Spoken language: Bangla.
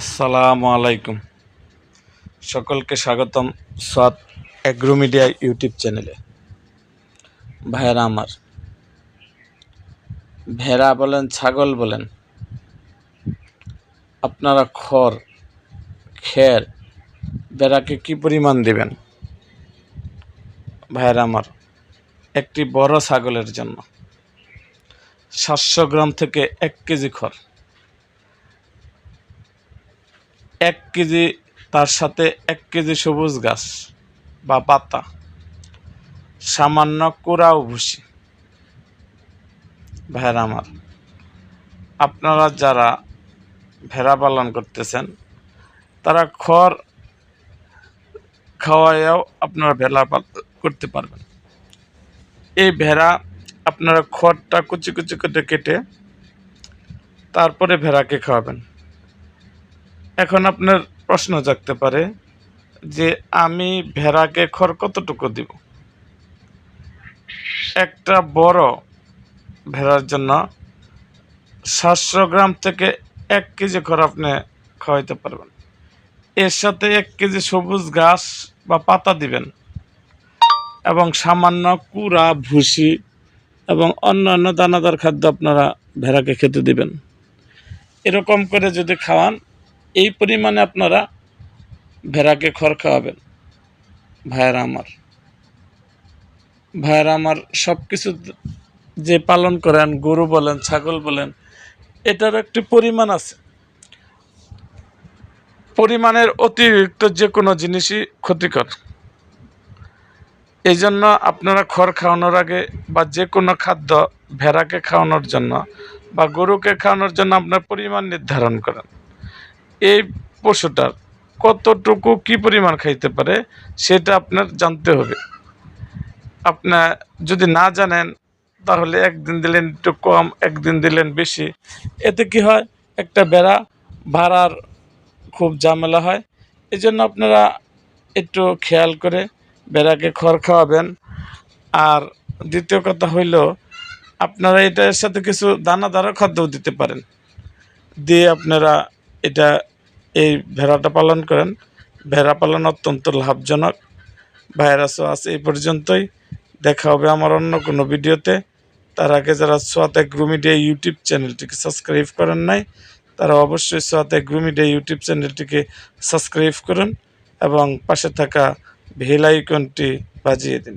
আসসালামু আলাইকুম। সকলকে স্বাগতম সাত অ্যাগ্রো মিডিয়া ইউটিউব চ্যানেলে। ভাইয়েরা আমার, ভেড়া বলেন, ছাগল বলেন, আপনারা খড়, খের, বেড়াকে কি পরিমাণ দেবেন? ভাইয়েরা আমার, একটি বড় ছাগলের জন্য সাতশো গ্রাম থেকে এক কেজি খড়। এক কেজি তার সাথে এক কেজি সবুজ গাছ বা পাতা। সামান্য কুড়া ও ভুসি। ভেড়া আমার, আপনারা যারা ভেড়া পালন করতেছেন, তারা খড় খাওয়াইয়াও আপনারা ভেড়া করতে পারবেন। এই ভেড়া আপনারা খড়টা কুচি কুচি করে কেটে তারপরে ভেড়াকে খাওয়াবেন। এখন আপনার প্রশ্ন জাগতে পারে যে আমি ভেড়াকে খড় কতটুকু দিব? একটা বড় ভেড়ার জন্য সাতশো গ্রাম থেকে এক কেজি খড় আপনি খাওয়াইতে পারবেন। এর সাথে এক কেজি সবুজ ঘাস বা পাতা দিবেন এবং সামান্য কুড়া, ভুসি এবং অন্যান্য দানাদার খাদ্য আপনারা ভেড়াকে খেতে দিবেন। এরকম করে যদি খাওয়ান এই পরিমাণে আপনারা ভেড়াকে খড় খাওয়াবেন, ভাইয়েরা আমার। ভাইয়েরা আমার সব কিছু যে পালন করেন, গরু বলেন, ছাগল বলেন, এটার একটি পরিমাণ আছে। পরিমাণের অতিরিক্ত যে কোনো জিনিসই ক্ষতিকর। এই জন্য আপনারা খড় খাওয়ানোর আগে বা যে কোনো খাদ্য ভেড়াকে খাওয়ানোর জন্য বা গরুকে খাওয়ানোর জন্য আপনার পরিমাণ নির্ধারণ করেন। এই পশুটার কতটুকু কি পরিমাণ খাইতে পারে সেটা আপনার জানতে হবে। আপনার যদি না জানেন, তাহলে একদিন দিলেন একটু কম, একদিন দিলেন বেশি। এতে কি হয়, একটা বেড়া ভাড়ার খুব ঝামেলা হয়। এই জন্য আপনারা একটু খেয়াল করে বেড়াকে খড় খাওয়াবেন। আর দ্বিতীয় কথা হইল, আপনারা এটার সাথে কিছু দানাদারও খাদ্যও দিতে পারেন। দিয়ে আপনারা এটা এই ভেড়াটা পালন করেন। ভেড়া পালন অত্যন্ত লাভজনক। ভাইরাসও আছে এই পর্যন্তই। দেখা হবে আমার অন্য কোনো ভিডিওতে। তার আগে যারা সোয়াত গ্রুমিডিয়া ইউটিউব চ্যানেলটিকে সাবস্ক্রাইব করেন নাই, তারা অবশ্যই সোয়াত গ্রুমিডিয়া ইউটিউব চ্যানেলটিকে সাবস্ক্রাইব করুন এবং পাশে থাকা ভেল আইকনটি বাজিয়ে দিন।